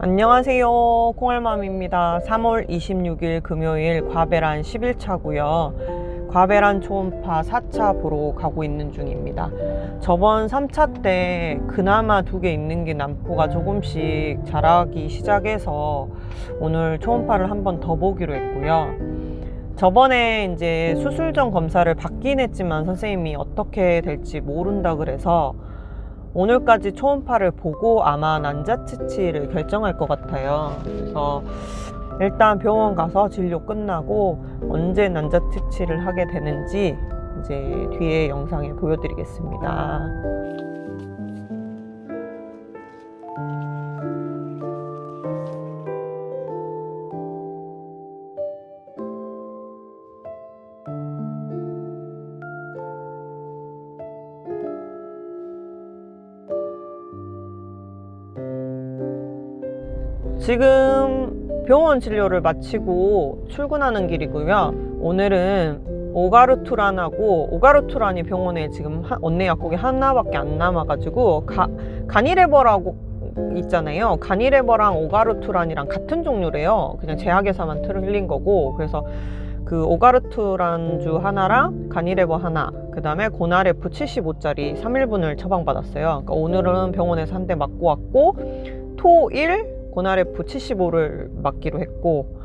안녕하세요. 콩알맘입니다. 3월 26일 금요일 과배란 11차고요. 과배란 초음파 4차 보러 가고 있는 중입니다. 저번 3차 때 그나마 두 개 있는 게 남포가 조금씩 자라기 시작해서 오늘 초음파를 한 번 더 보기로 했고요. 저번에 이제 수술 전 검사를 받긴 했지만 선생님이 어떻게 될지 모른다 그래서 오늘까지 초음파를 보고 아마 난자치치를 결정할 것 같아요. 그래서 일단 병원 가서 진료 끝나고 언제 난자치치를 하게 되는지 이제 뒤에 영상에 보여드리겠습니다. 지금 병원 진료를 마치고 출근하는 길이고요. 오늘은 오가르투란하고 오가르투란이 병원에 지금 하- 언내 약국이 하나밖에 안 남아가지고 가, 가니레버라고 있잖아요. 가니레버랑 오가르투란이랑 같은 종류래요. 그냥 제약회사만 틀린 거고 그래서 그 오가르투란주 하나랑 가니레버 하나 그 다음에 고나레프 75짜리 3일분을 처방받았어요. 그러니까 오늘은 병원에서 한 대 맞고 왔고 토 일 고나레프 75를 맞기로 했고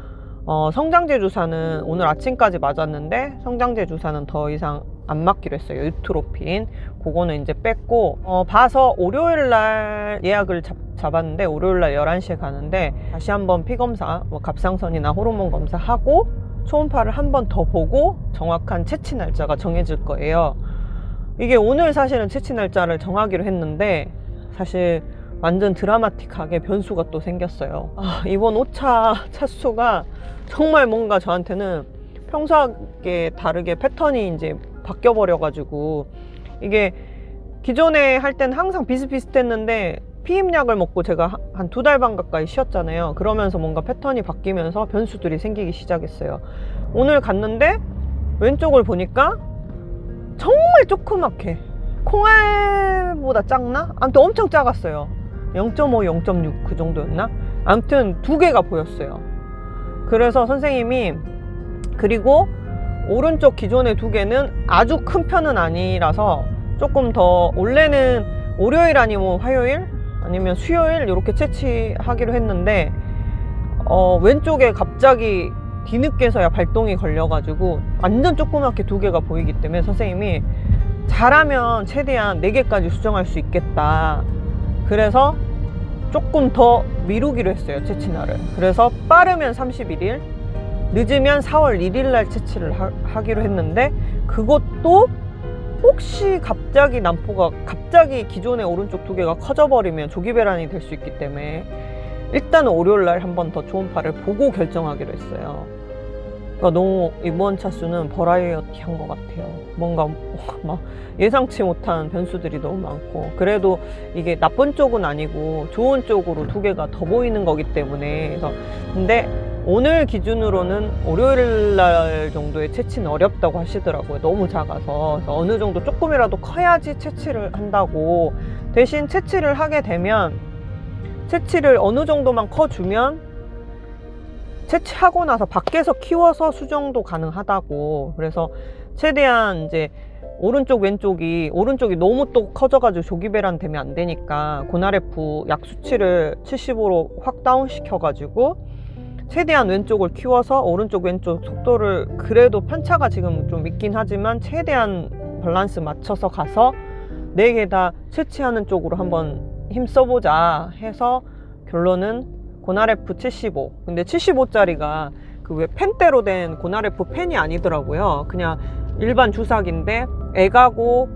어, 성장제 주사는 오늘 아침까지 맞았는데 성장제 주사는 더 이상 안 맞기로 했어요. 유트로핀. 그거는 이제 뺐고 어, 봐서 월요일 날 예약을 잡, 잡았는데 월요일 날 11시에 가는데 다시 한번 피 검사, 뭐 갑상선이나 호르몬 검사 하고 초음파를 한 번 더 보고 정확한 채취 날짜가 정해질 거예요. 이게 오늘 사실은 채취 날짜를 정하기로 했는데 사실 완전 드라마틱하게 변수가 또 생겼어요. 아, 이번 5차 차수가 정말 뭔가 저한테는 평소하게 다르게 패턴이 이제 바뀌어 버려 가지고 이게 기존에 할 땐 항상 비슷비슷했는데 피임약을 먹고 제가 한 두 달 반 가까이 쉬었잖아요. 그러면서 뭔가 패턴이 바뀌면서 변수들이 생기기 시작했어요. 오늘 갔는데 왼쪽을 보니까 정말 조그맣게 콩알보다 작나? 아무튼 엄청 작았어요. 0.5, 0.6 그 정도였나? 아무튼 두 개가 보였어요. 그래서 선생님이 그리고 오른쪽 기존의 두 개는 아주 큰 편은 아니라서 조금 더 원래는 월요일 아니면 화요일 아니면 수요일 이렇게 채취하기로 했는데 어, 왼쪽에 갑자기 뒤늦게서야 발동이 걸려가지고 완전 조그맣게 두 개가 보이기 때문에 선생님이 잘하면 최대한 네 개까지 수정할 수 있겠다. 그래서 조금 더 미루기로 했어요 채취날을. 그래서 빠르면 31일, 늦으면 4월 1일 날 채취를 하, 기로 했는데 그것도 혹시 갑자기 난포가 갑자기 기존의 오른쪽 두 개가 커져버리면 조기 배란이 될 수 있기 때문에 일단은 월요일 날 한 번더 초음파를 보고 결정하기로 했어요. 그러니까 너무 이번 차수는 버라이어티한 것 같아요. 뭔가 막 예상치 못한 변수들이 너무 많고 그래도 이게 나쁜 쪽은 아니고 좋은 쪽으로 두 개가 더 보이는 거기 때문에 그래서 근데 오늘 기준으로는 월요일 날 정도의 채취는 어렵다고 하시더라고요. 너무 작아서 그래서 어느 정도 조금이라도 커야지 채취를 한다고 대신 채취를 하게 되면 채취를 어느 정도만 커주면 채취하고 나서 밖에서 키워서 수정도 가능하다고. 그래서 최대한 이제 오른쪽 왼쪽이 오른쪽이 너무 또 커져가지고 조기배란 되면 안 되니까 고나레프 약 수치를 75로 확 다운 시켜가지고 최대한 왼쪽을 키워서 오른쪽 왼쪽 속도를 그래도 편차가 지금 좀 있긴 하지만 최대한 밸런스 맞춰서 가서 네 개 다 채취하는 쪽으로 한번 힘써보자 해서 결론은 고나레프 75 근데 75짜리가 그 왜 펜대로 된 고나레프 펜이 아니더라고요. 그냥 일반 주사기인데 액하고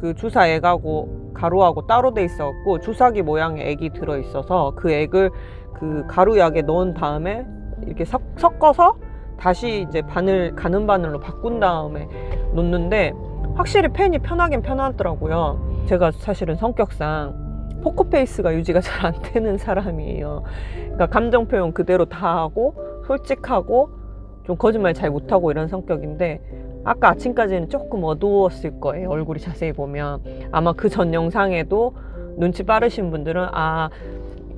그 주사 액하고 가루하고 따로 돼 있어갖고 주사기 모양의 액이 들어 있어서 그 액을 그 가루약에 넣은 다음에 이렇게 섞, 섞어서 다시 이제 바늘 가는 바늘로 바꾼 다음에 놓는데 확실히 펜이 편하긴 편하더라고요. 제가 사실은 성격상 포커페이스가 유지가 잘 안 되는 사람이에요. 그러니까 감정 표현 그대로 다 하고 솔직하고 좀 거짓말 잘 못하고 이런 성격인데 아까 아침까지는 조금 어두웠을 거예요. 얼굴이 자세히 보면 아마 그 전 영상에도 눈치 빠르신 분들은 아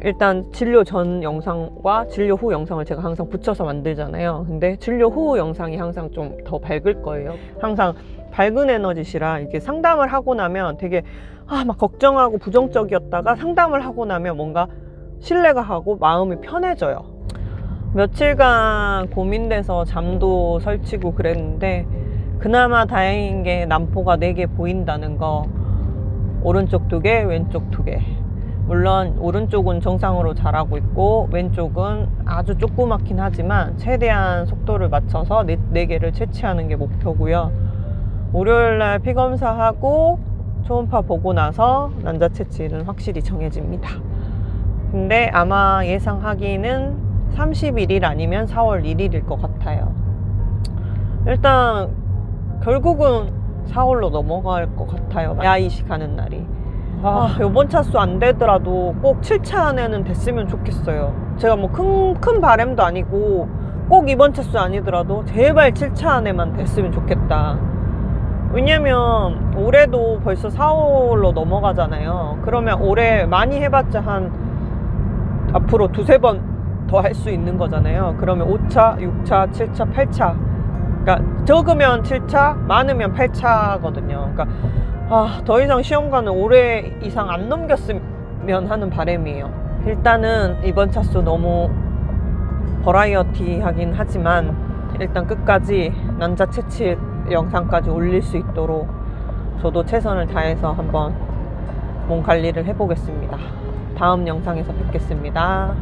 일단 진료 전 영상과 진료 후 영상을 제가 항상 붙여서 만들잖아요. 근데 진료 후 영상이 항상 좀 더 밝을 거예요. 항상 밝은 에너지시라 이게 상담을 하고 나면 되게 아, 막 걱정하고 부정적이었다가 상담을 하고 나면 뭔가 신뢰가 가고 마음이 편해져요. 며칠간 고민돼서 잠도 설치고 그랬는데 그나마 다행인 게 남포가 4개 보인다는 거 오른쪽 두 개, 왼쪽 두 개. 물론 오른쪽은 정상으로 자라고 있고 왼쪽은 아주 조그맣긴 하지만 최대한 속도를 맞춰서 네, 네 개를 채취하는 게 목표고요. 월요일날 피검사하고 초음파 보고 나서 난자 채취는 확실히 정해집니다. 근데 아마 예상하기는 31일 아니면 4월 1일일 것 같아요. 일단 결국은 4월로 넘어갈 것 같아요. 야이식 하는 날이. 아, 요번 차수 안 되더라도 꼭 7차 안에는 됐으면 좋겠어요. 제가 뭐 큰, 큰 바램도 아니고 꼭 이번 차수 아니더라도 제발 7차 안에만 됐으면 좋겠다. 왜냐면 올해도 벌써 4월로 넘어가잖아요. 그러면 올해 많이 해봤자 한 앞으로 두세 번 더 할 수 있는 거잖아요. 그러면 5차, 6차, 7차, 8차. 그러니까 적으면 7차, 많으면 8차거든요. 그러니까 아, 더 이상 시험관은 올해 이상 안 넘겼으면 하는 바람이에요. 일단은 이번 차수 너무 버라이어티 하긴 하지만 일단 끝까지 난자 채취 영상까지 올릴 수 있도록 저도 최선을 다해서 한번 몸 관리를 해보겠습니다. 다음 영상에서 뵙겠습니다.